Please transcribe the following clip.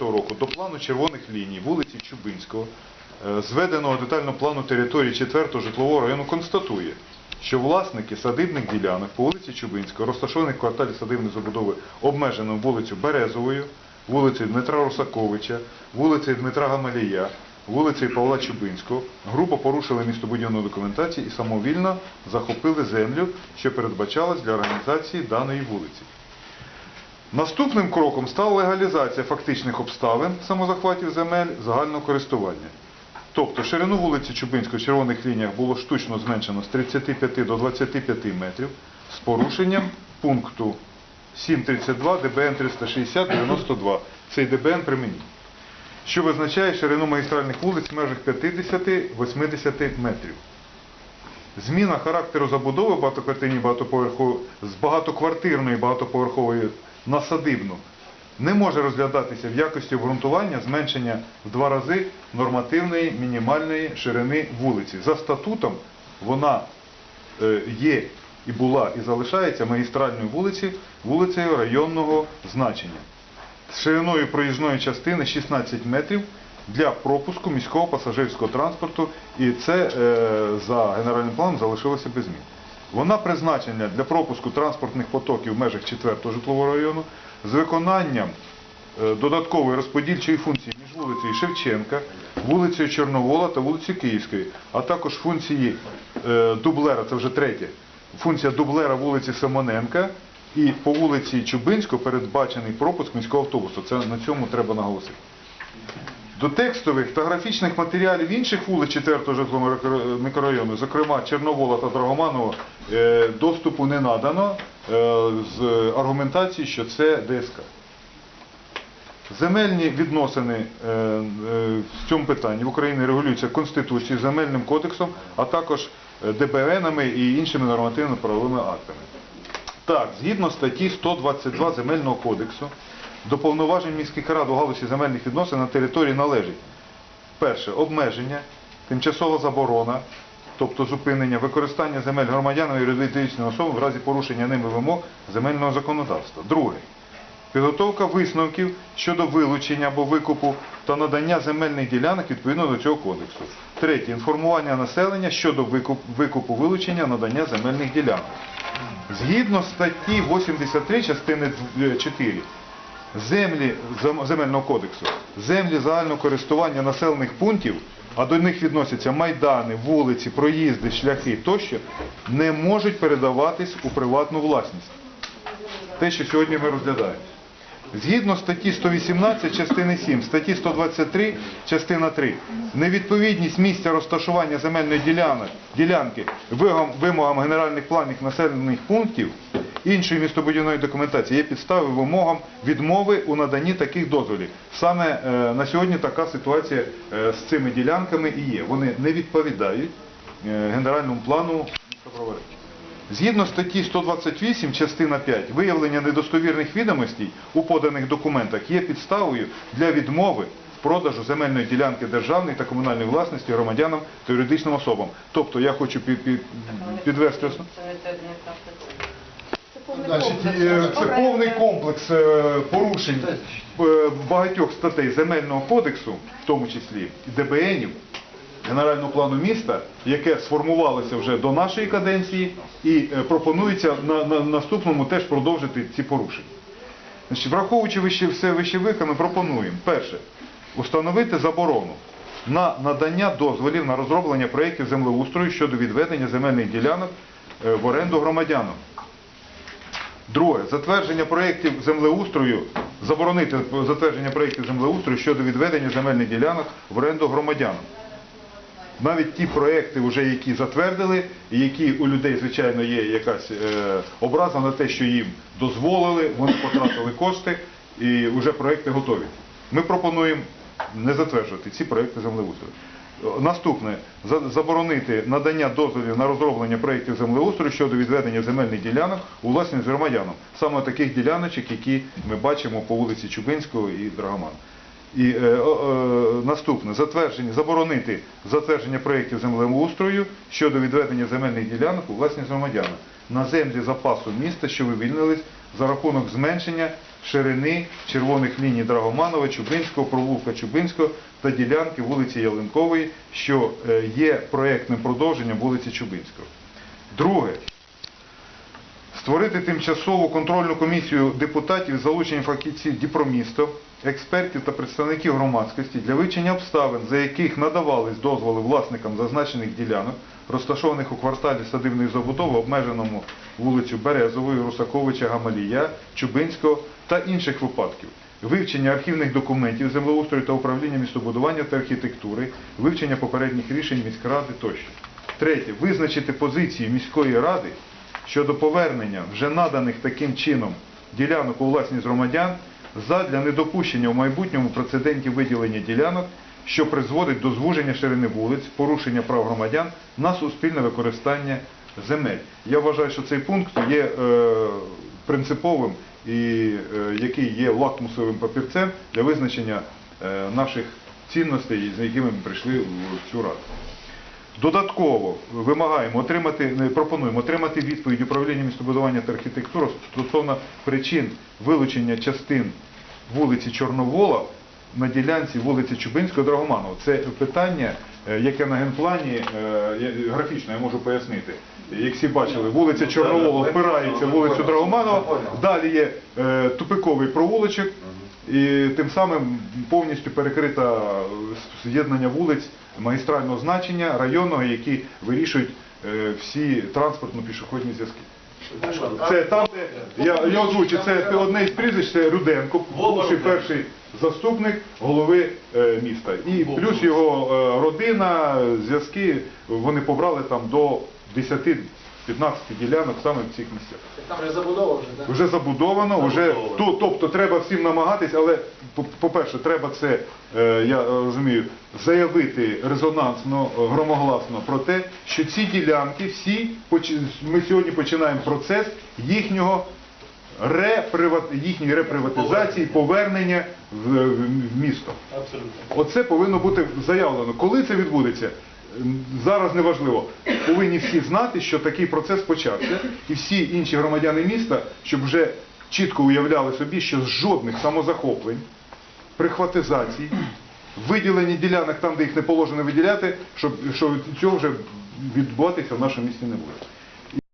року до плану червоних ліній вулиці Чубинського, е, зведеного детального плану території 4-го житлового району, констатує, що власники садибних ділянок по вулиці Чубинського, розташованих в кварталі садибної забудови, обмежено вулицю Березовою, вулицею Дмитра Русаковича, вулицею Дмитра Гамалія, вулицею Павла Чубинського, грубо порушили містобудівну документацію і самовільно захопили землю, що передбачалась для організації даної вулиці. Наступним кроком стала легалізація фактичних обставин самозахватів земель загального користування. Тобто ширину вулиці Чубинської в червоних лініях було штучно зменшено з 35 до 25 метрів з порушенням пункту 732 ДБН 360-92. Цей ДБН при мені. Що визначає ширину магістральних вулиць в межах 50-80 метрів. Зміна характеру забудови багатоквартирної багатоповерхової з багатоквартирної багатоповерхової на садибну не може розглядатися в якості обґрунтування зменшення в два рази нормативної мінімальної ширини вулиці. За статутом вона е, є і була і залишається магістральною вулиці, вулицею районного значення з шириною проїзної частини 16 метрів для пропуску міського пасажирського транспорту, і це е, за генеральним планом залишилося без змін. Вона призначена для пропуску транспортних потоків в межах 4-го житлового району з виконанням е, додаткової розподільчої функції між вулицею Шевченка, вулицею Чорновола та вулицею Київської, а також функції е, дублера, це вже третє, функція дублера вулиці Симоненка і по вулиці Чубинського передбачений пропуск міського автобусу. Це на цьому треба наголосити. До текстових та графічних матеріалів інших вулиць 4-го житлового мікрорайону, зокрема Чорновола та Драгоманова, е, доступу не надано е, з аргументації, що це ДСК. Земельні відносини е, в цьому питанні в Україні регулюються Конституцією, Земельним кодексом, а також ДБНами і іншими нормативно-правовими актами. Так, згідно статті 122 Земельного кодексу, до повноважень міських рад у галузі земельних відносин на території належить перше обмеження, тимчасова заборона, тобто зупинення використання земель громадянами і юридичними особами в разі порушення ними вимог земельного законодавства. Друге. Підготовка висновків щодо вилучення або викупу та надання земельних ділянок відповідно до цього кодексу. Третє. Інформування населення щодо викуп- викупу вилучення надання земельних ділянок. Згідно статті 83 частини 4 землі земельного кодексу, землі загального користування населених пунктів, а до них відносяться майдани, вулиці, проїзди, шляхи тощо, не можуть передаватись у приватну власність. Те, що сьогодні ми розглядаємо. Згідно статті 118 частини 7, статті 123 частина 3, невідповідність місця розташування земельної ділянки вимогам, генеральних планів населених пунктів іншої містобудівної документації є підставою вимогам відмови у наданні таких дозволів. Саме е, на сьогодні така ситуація е, з цими ділянками і є. Вони не відповідають е, генеральному плану містобудівної. Згідно статті 128, частина 5, виявлення недостовірних відомостей у поданих документах є підставою для відмови продажу земельної ділянки державної та комунальної власності громадянам та юридичним особам. Тобто я хочу пі- пі- підвести основ- Це не те, не так. Значить, е, це повний комплекс е, порушень е, багатьох статей земельного кодексу, в тому числі і ДБНів, генерального плану міста, яке сформувалося вже до нашої каденції і пропонується на, на наступному теж продовжити ці порушення. Значить, враховуючи вище, все вище виконане, пропонуємо перше установити заборону на надання дозволів на розроблення проєктів землеустрою щодо відведення земельних ділянок в оренду громадянам. Друге, затвердження проєктів землеустрою, заборонити затвердження проєктів землеустрою щодо відведення земельних ділянок в оренду громадянам. Навіть ті проекти, вже які затвердили, і які у людей, звичайно, є якась е, образа на те, що їм дозволили, вони потратили кошти і вже проекти готові. Ми пропонуємо не затверджувати ці проекти землеустрою. Наступне заборонити надання дозволів на розроблення проєктів землеустрою щодо відведення земельних ділянок у власність громадянам. Саме таких діляночок, які ми бачимо по вулиці Чубинського і Драгомана. І е, е, наступне затвердження, заборонити затвердження проєктів землеустрою щодо відведення земельних ділянок у власність громадянам на землі запасу міста, що вивільнились за рахунок зменшення ширини червоних ліній Драгоманова, Чубинського, провулка Чубинського та ділянки вулиці Ялинкової, що е, є проєктним продовженням вулиці Чубинського. Друге. Створити тимчасову контрольну комісію депутатів з залученням фахівців Діпромісто, експертів та представників громадськості для вивчення обставин, за яких надавались дозволи власникам зазначених ділянок, розташованих у кварталі садибної забудови, обмеженому вулицю Березової, Русаковича, Гамалія, Чубинського та інших випадків. Вивчення архівних документів землеустрою та управління містобудування та архітектури, вивчення попередніх рішень міськради тощо. Третє. Визначити позиції міської ради щодо повернення вже наданих таким чином ділянок у власність громадян задля недопущення в майбутньому прецедентів виділення ділянок, що призводить до звуження ширини вулиць, порушення прав громадян на суспільне використання земель. Я вважаю, що цей пункт є е, принциповим і е, який є лакмусовим папірцем для визначення е, наших цінностей, з якими ми прийшли в цю раду. Додатково вимагаємо отримати, не, пропонуємо отримати відповідь управління містобудування та архітектури стосовно причин вилучення частин вулиці Чорновола на ділянці вулиці Чубинського Драгоманова. Це питання, е, яке на генплані е, графічно я можу пояснити. Як всі бачили, вулиця Чорновола впирається в вулицю Драгоманова, далі є е, тупиковий провулочок, і тим самим повністю перекрита е, з'єднання вулиць магістрального значення, районного, які вирішують е, всі транспортно-пішохідні зв'язки. Це там, де я, я озвучу, це одне із прізвищ, це Руденко, бувший перший заступник голови е, міста. І плюс його родина, зв'язки, вони побрали там до 10-15 ділянок саме в цих місцях. Там вже забудова вже, так? Вже забудовано, вже то, тобто треба всім намагатись, але по- по-перше, треба це, е, я розумію, заявити резонансно, е, громогласно про те, що ці ділянки всі ми сьогодні починаємо процес їхнього реприват, їхньої реприватизації, повернення в, місто. Абсолютно. Оце повинно бути заявлено. Коли це відбудеться, зараз неважливо. Повинні всі знати, що такий процес почався, і всі інші громадяни міста, щоб вже чітко уявляли собі, що жодних самозахоплень, прихватизацій, виділені ділянок там, де їх не положено виділяти, щоб що цього вже відбуватися в нашому місті не буде.